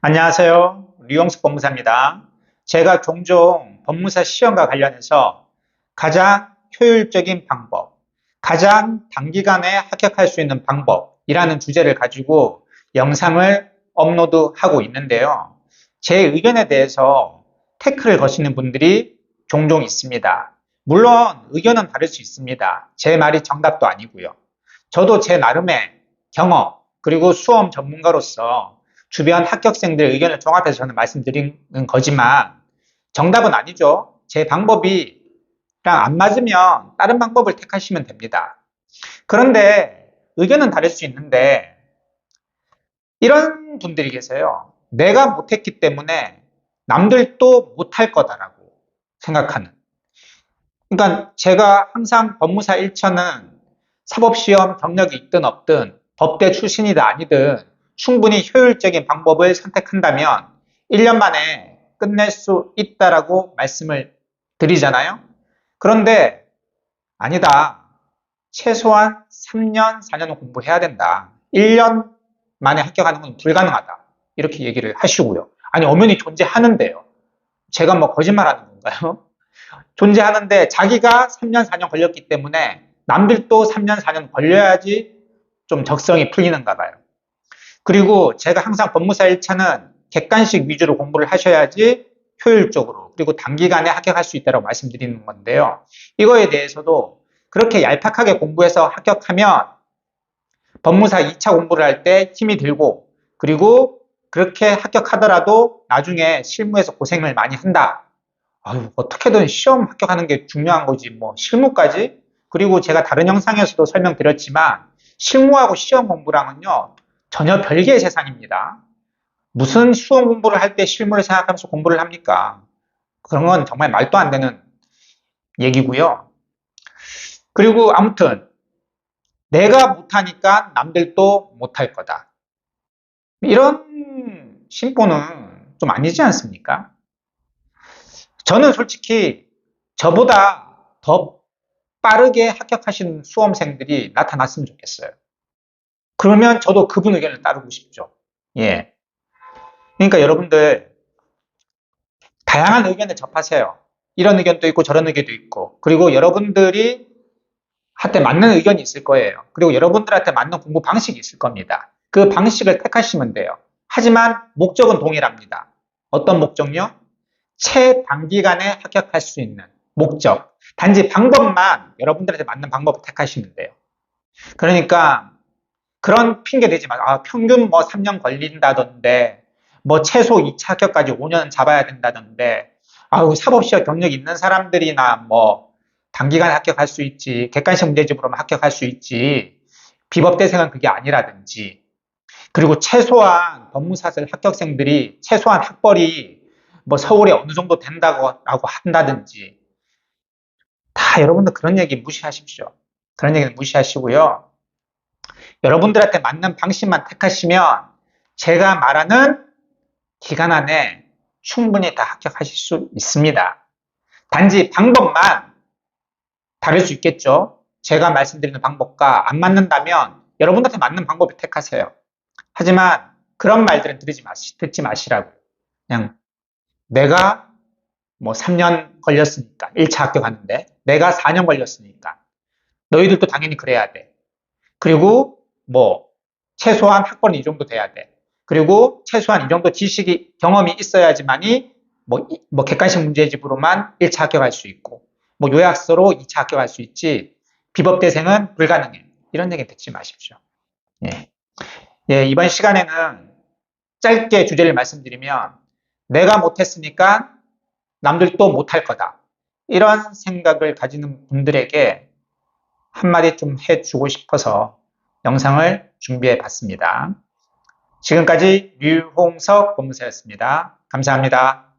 안녕하세요. 류영숙 법무사입니다. 제가 종종 법무사 시험과 관련해서 가장 효율적인 방법, 가장 단기간에 합격할 수 있는 방법이라는 주제를 가지고 영상을 업로드하고 있는데요. 제 의견에 대해서 태클을 거시는 분들이 종종 있습니다. 물론 의견은 다를 수 있습니다. 제 말이 정답도 아니고요. 저도 제 나름의 경험, 그리고 수험 전문가로서 주변 합격생들 의견을 종합해서 저는 말씀드리는 거지만 정답은 아니죠. 제 방법이랑 안 맞으면 다른 방법을 택하시면 됩니다. 그런데 의견은 다를 수 있는데 이런 분들이 계세요. 내가 못했기 때문에 남들도 못할 거다라고 생각하는. 그러니까 제가 항상 법무사 1차는 사법시험 경력이 있든 없든 법대 출신이다 아니든 충분히 효율적인 방법을 선택한다면 1년 만에 끝낼 수 있다라고 말씀을 드리잖아요. 그런데 아니다. 최소한 3년, 4년은 공부해야 된다. 1년 만에 합격하는 건 불가능하다. 이렇게 얘기를 하시고요. 아니, 엄연히 존재하는데요. 제가 뭐 거짓말하는 건가요? 존재하는데 자기가 3년, 4년 걸렸기 때문에 남들도 3년, 4년 걸려야지 좀 적성이 풀리는가 봐요. 그리고 제가 항상 법무사 1차는 객관식 위주로 공부를 하셔야지 효율적으로 그리고 단기간에 합격할 수 있다고 말씀드리는 건데요. 이거에 대해서도 그렇게 얄팍하게 공부해서 합격하면 법무사 2차 공부를 할 때 힘이 들고 그리고 그렇게 합격하더라도 나중에 실무에서 고생을 많이 한다. 아유, 어떻게든 시험 합격하는 게 중요한 거지 뭐 실무까지 그리고 제가 다른 영상에서도 설명드렸지만 실무하고 시험 공부랑은요 전혀 별개의 세상입니다. 무슨 수험 공부를 할 때 실무를 생각하면서 공부를 합니까? 그런 건 정말 말도 안 되는 얘기고요. 그리고 아무튼 내가 못하니까 남들도 못할 거다. 이런 심보는 좀 아니지 않습니까? 저는 솔직히 저보다 더 빠르게 합격하신 수험생들이 나타났으면 좋겠어요. 그러면 저도 그분 의견을 따르고 싶죠. 예. 그러니까 여러분들 다양한 의견을 접하세요. 이런 의견도 있고 저런 의견도 있고 그리고 여러분들이 한테 맞는 의견이 있을 거예요. 그리고 여러분들한테 맞는 공부 방식이 있을 겁니다. 그 방식을 택하시면 돼요. 하지만 목적은 동일합니다. 어떤 목적요? 최단기간에 합격할 수 있는 목적. 단지 방법만 여러분들한테 맞는 방법을 택하시면 돼요. 그러니까 그런 핑계 대지 마. 아, 평균 뭐 3년 걸린다던데, 뭐 최소 2차 합격까지 5년 잡아야 된다던데, 아우, 사법시험 경력 있는 사람들이나 뭐 단기간에 합격할 수 있지, 객관식 문제집으로만 합격할 수 있지, 비법대생은 그게 아니라든지, 그리고 최소한 법무사슬 합격생들이 최소한 학벌이 뭐 서울에 어느 정도 된다고 한다든지, 다 여러분들 그런 얘기 무시하십시오. 그런 얘기는 무시하시고요. 여러분들한테 맞는 방식만 택하시면 제가 말하는 기간 안에 충분히 다 합격하실 수 있습니다. 단지 방법만 다를 수 있겠죠. 제가 말씀드리는 방법과 안 맞는다면 여러분들한테 맞는 방법을 택하세요. 하지만 그런 말들은 들지 마시, 듣지 마시라고. 그냥 내가 뭐 3년 걸렸으니까 1차 합격하는데 내가 4년 걸렸으니까 너희들도 당연히 그래야 돼. 그리고 뭐 최소한 학번이 이 정도 돼야 돼. 그리고 최소한 이 정도 지식이 경험이 있어야지만이 뭐, 뭐 객관식 문제집으로만 1차 합격할 수 있고 뭐 요약서로 2차 합격할 수 있지 비법 대생은 불가능해. 이런 얘기 듣지 마십시오. 예. 예, 이번 시간에는 짧게 주제를 말씀드리면 내가 못했으니까 남들도 못할 거다. 이런 생각을 가지는 분들에게 한마디 좀 해주고 싶어서 영상을 준비해 봤습니다. 지금까지 류홍석 법무사였습니다. 감사합니다.